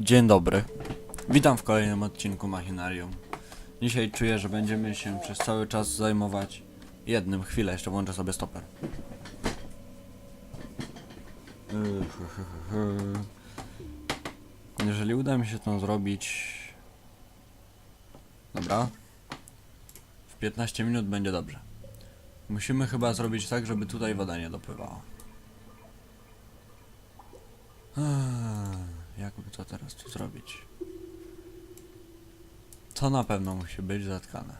Dzień dobry. Witam w kolejnym odcinku Machinarium. Dzisiaj czuję, że będziemy się przez cały czas zajmować jednym. Chwilę, jeszcze włączę sobie stoper. Jeżeli uda mi się to zrobić... Dobra. W 15 minut będzie dobrze. Musimy chyba zrobić tak, żeby tutaj woda nie dopływała. Eee, Jakby to teraz tu zrobić? To na pewno musi być zatkane.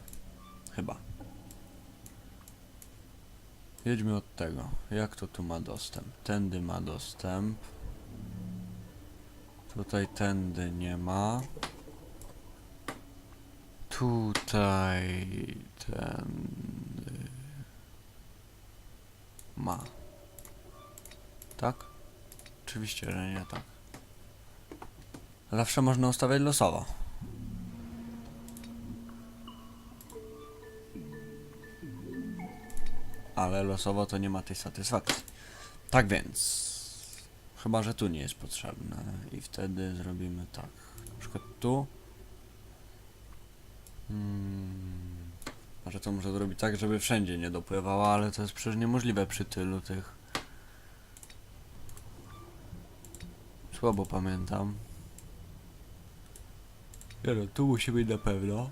Chyba. Jedźmy od tego. Jak to tu ma dostęp? Tędy ma dostęp. Tutaj tędy nie ma. Tutaj tędy ma. Tak? Oczywiście, że nie tak. Zawsze można ustawiać losowo. Ale losowo to nie ma tej satysfakcji. Tak więc. Chyba, że tu nie jest potrzebne. I wtedy zrobimy tak. Na przykład tu. Hmm. Może to muszę zrobić tak, żeby wszędzie nie dopływała, ale to jest przecież niemożliwe przy tylu tych. Słabo pamiętam. Nie no, tu musi być na pewno.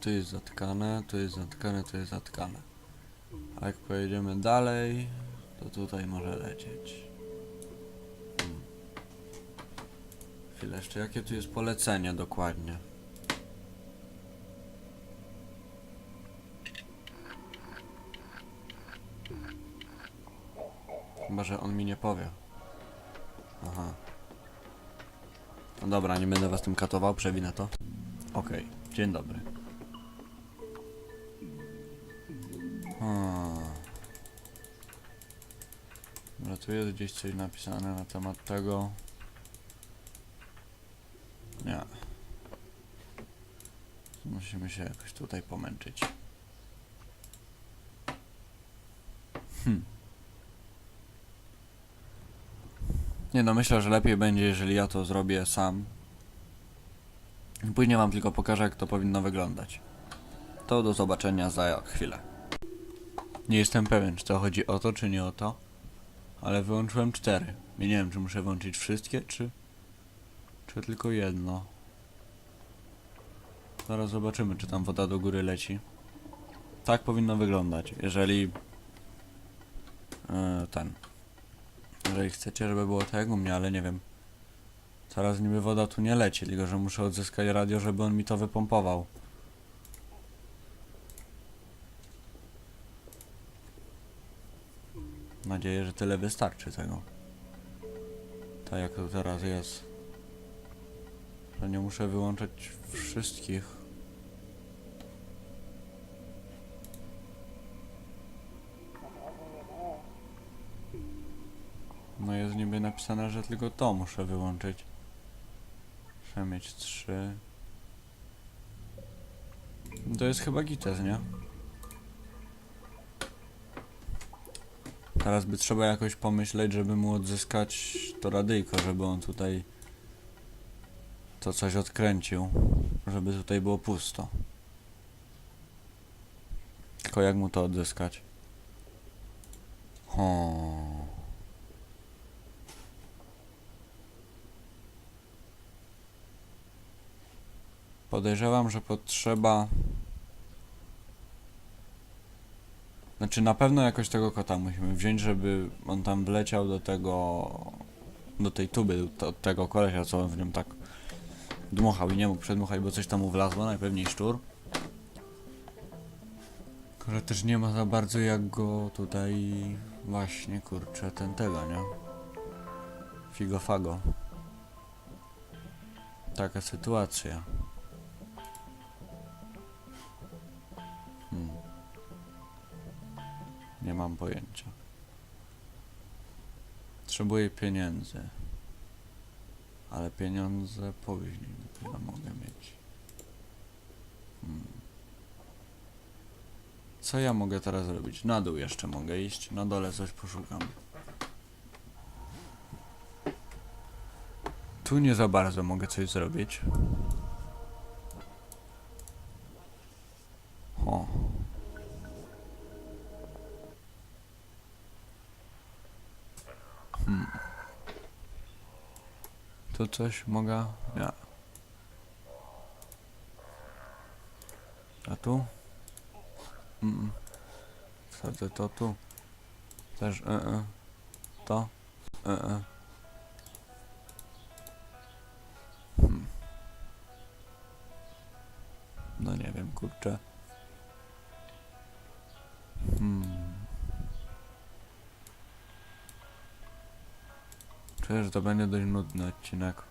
Tu jest zatkane, tu jest zatkane, tu jest zatkane. A jak pojedziemy dalej, to tutaj może lecieć. Hmm. Chwilę jeszcze, jakie tu jest polecenie dokładnie? Chyba, że on mi nie powie. Aha. No dobra, nie będę was tym katował, przewinę to. Okej, dzień dobry. Hmm. Dobra, tu jest gdzieś coś napisane na temat tego. Nie. Musimy się jakoś tutaj pomęczyć. Hmm. Nie no, myślę, że lepiej będzie, jeżeli ja to zrobię sam. Później wam tylko pokażę, jak to powinno wyglądać. To do zobaczenia za chwilę. Nie jestem pewien, czy to chodzi o to, czy nie o to. Ale wyłączyłem cztery. I nie wiem, czy muszę włączyć wszystkie, czy... Czy tylko jedno. Zaraz zobaczymy, czy tam woda do góry leci. Tak powinno wyglądać, jeżeli... Yy, ten... Jeżeli chcecie, żeby było tak jak u mnie, ale nie wiem. Teraz niby woda tu nie leci, tylko że muszę odzyskać radio, żeby on mi to wypompował. Nadzieję, że tyle wystarczy tego. Tak jak to teraz jest. Że nie muszę wyłączać wszystkich. No jest niby napisane, że tylko to muszę wyłączyć. Muszę mieć trzy. To jest chyba gites, nie? Teraz by trzeba jakoś pomyśleć, żeby mu odzyskać to radyjko, żeby on tutaj to coś odkręcił, żeby tutaj było pusto. Tylko jak mu to odzyskać? Hmm. Podejrzewam, że potrzeba. Znaczy, na pewno jakoś tego kota musimy wziąć, żeby on tam wleciał do tego. do tej tuby, do tego kolesia, co on w nią tak dmuchał i nie mógł przedmuchać, bo coś tam mu wlazło, najpewniej szczur. Tylko, też nie ma za bardzo jak go tutaj. właśnie kurczę, ten tego, nie? Figo fago. Taka sytuacja. Nie mam pojęcia. Potrzebuję pieniędzy. Ale pieniądze później dopiero mogę mieć. Hmm. Co ja mogę teraz zrobić? Na dół jeszcze mogę iść. Na dole coś poszukam. Tu nie za bardzo mogę coś zrobić. Coś mogę? Nie. A tu? Mm. Wsadzę to tu. Też e, e. To? E, e. Hmm. No nie wiem, kurczę. Że to będzie dość nudny odcinek.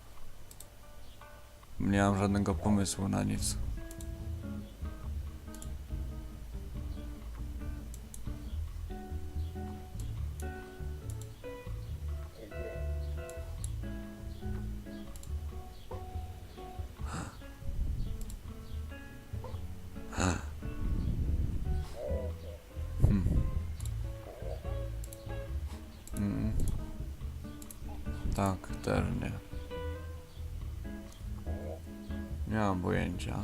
Nie mam żadnego pomysłu na nic. Tak, też nie. Mam pojęcia.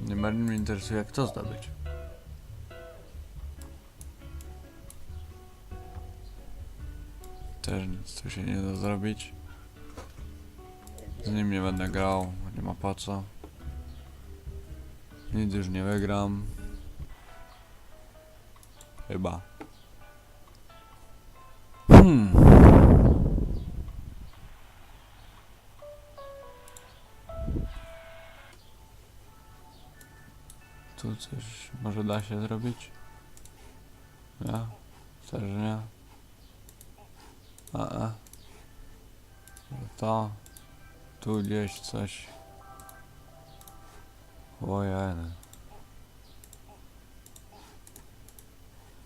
Nie bardzo mnie interesuje, jak to zdobyć. Też nic tu się nie da zrobić. Z nim nie będę grał, nie ma po co. Nic już nie wygram. Chyba. Hmm. Tu coś może da się zrobić? Nie? Też nie? A, a. To. Tu gdzieś coś. Ojej.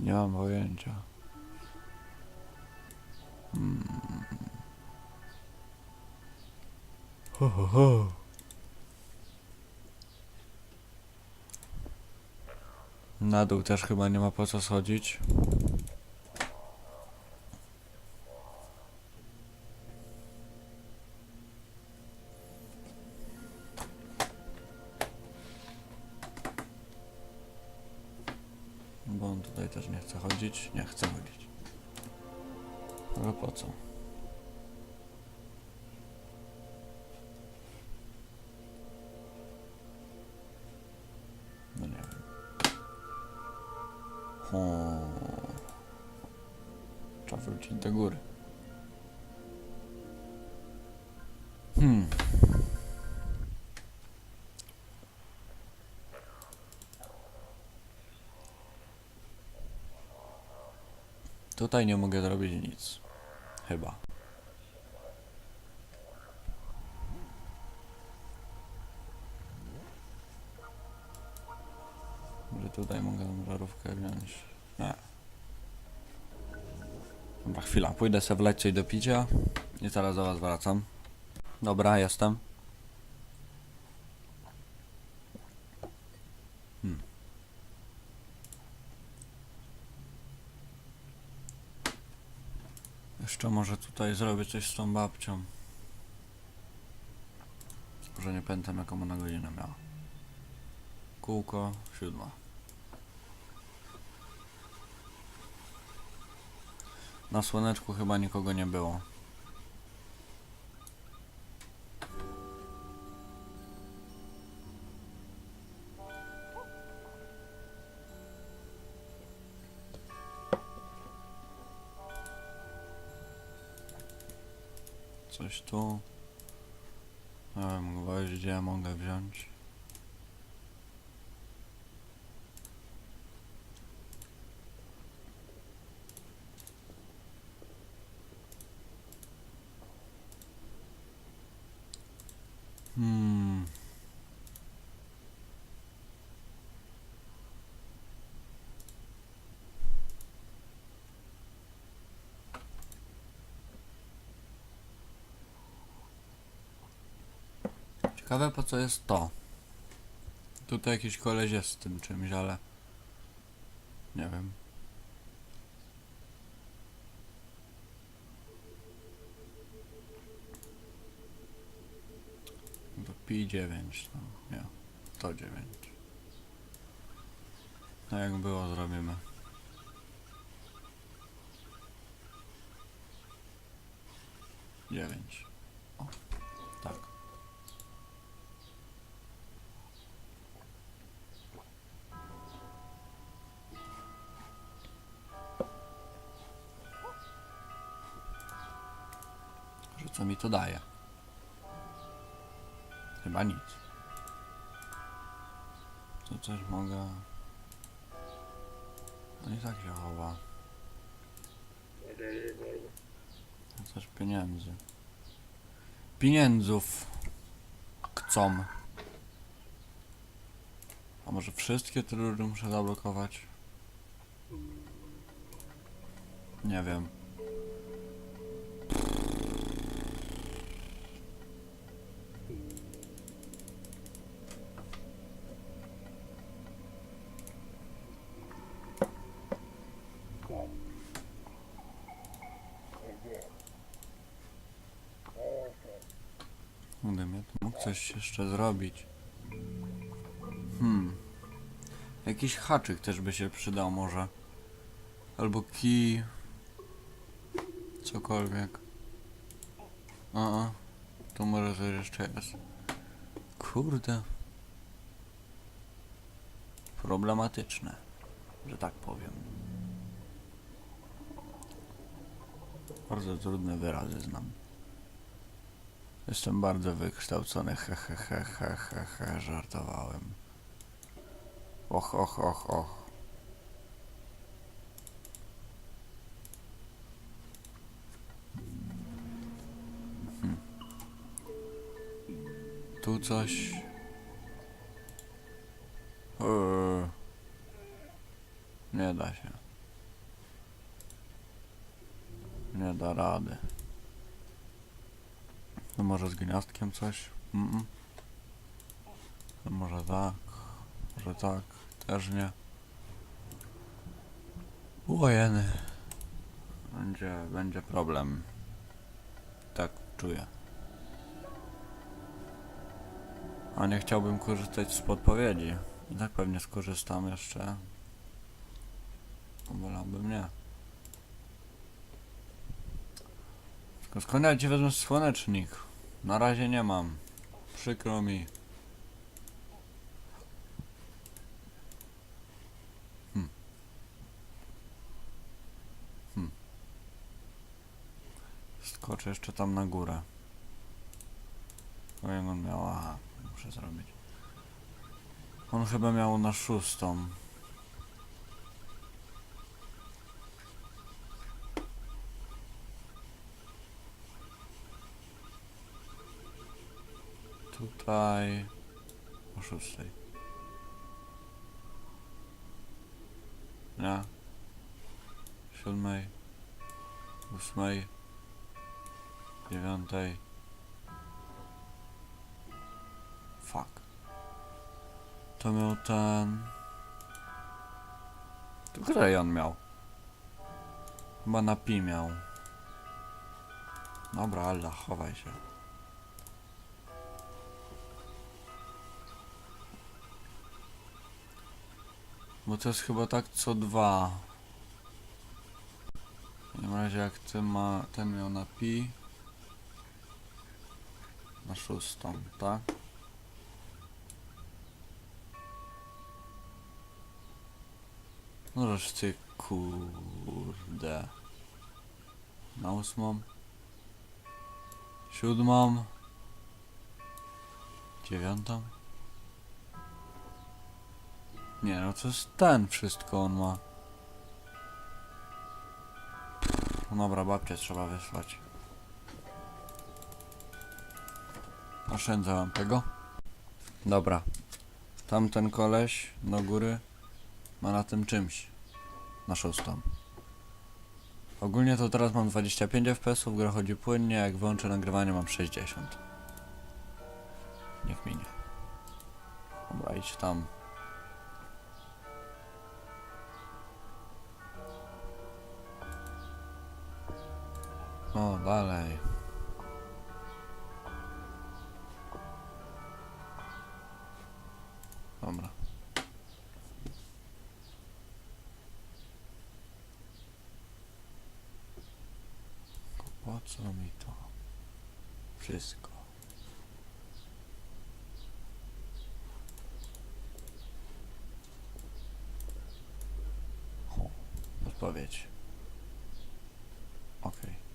Nie mam pojęcia. Hmm. Ho, ho, ho. Na dół też chyba nie ma po co schodzić. O. Trzeba wrócić do góry. Hmm. Tutaj nie mogę zrobić nic. Chyba. Może tutaj mogę tą żarówkę wziąć. Nie. Dobra, chwila. Pójdę sobie wleć coś do picia i zaraz do was wracam. Dobra, jestem. Hmm. Jeszcze może tutaj zrobię coś z tą babcią. Że nie pamiętam jaką ona godzinę miała. Kółko, siódma. Na słoneczku chyba nikogo nie było. Ciekawe po co jest to. Tutaj jakiś koleś jest z tym czymś, ale... Nie wiem. To pi 9, no nie, to 9. No jak było zrobimy. Dziewięć. Co mi to daje? Chyba nic. To coś mogę... To nie tak się chowa. To Coś pieniędzy. Pieniędzów. Chcą. A może wszystkie te ludy muszę zablokować? Nie wiem. Gdybym ja tu mógł coś jeszcze zrobić. Hmm. Jakiś haczyk też by się przydał może. Albo kij. Cokolwiek. A, a. Tu może coś jeszcze jest. Kurde. Problematyczne, że tak powiem. Bardzo trudne wyrazy znam. Jestem bardzo wykształcony, he he he he he he, żartowałem. Och, och, och, och. Hmm. Tu coś. Eee. Nie da się. Nie da rady. No może z gniazdkiem coś? Mm -mm. No może tak, może tak, też nie. Ujeny. Będzie, będzie problem. Tak czuję. A nie chciałbym korzystać z podpowiedzi. I tak pewnie skorzystam jeszcze. Wolałbym nie. Skąd ja ci wezmę słonecznik? Na razie nie mam. Przykro mi. Hmm. Hmm. Skoczę jeszcze tam na górę. O jak on miał? Aha, muszę zrobić. On chyba miał na szóstą. Tutaj o szóstej. Nie. Siódmej. Ósmej. Dziewiątej. Fuck. To miał ten... To której on miał? Chyba na pi miał. Dobra, Alla, chowaj się. Bo to jest chyba tak co dwa. W takim razie jak ten ma, ten miał na pi. Na szóstą, tak? No ty kurde. Na ósmą. Siódmą. Dziewiątą. Nie no, to jest ten wszystko on ma. No dobra, babcię trzeba wysłać. Oszczędzę wam tego. Dobra. Tamten koleś do góry ma na tym czymś. Na szóstą. Ogólnie to teraz mam 25 fps, gra chodzi płynnie, jak wyłączę nagrywanie mam 60. Niech minie. Dobra, idź tam. O, dalej. Dobra. Po co mi to? Wszystko. Odpowiedź. Okej.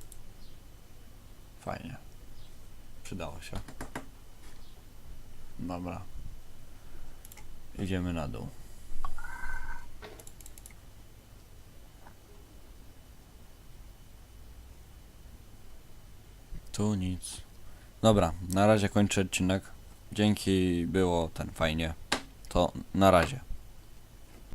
Fajnie. Przydało się. Dobra. Idziemy na dół. Tu nic. Dobra, na razie kończę odcinek. Dzięki, było ten fajnie. To na razie.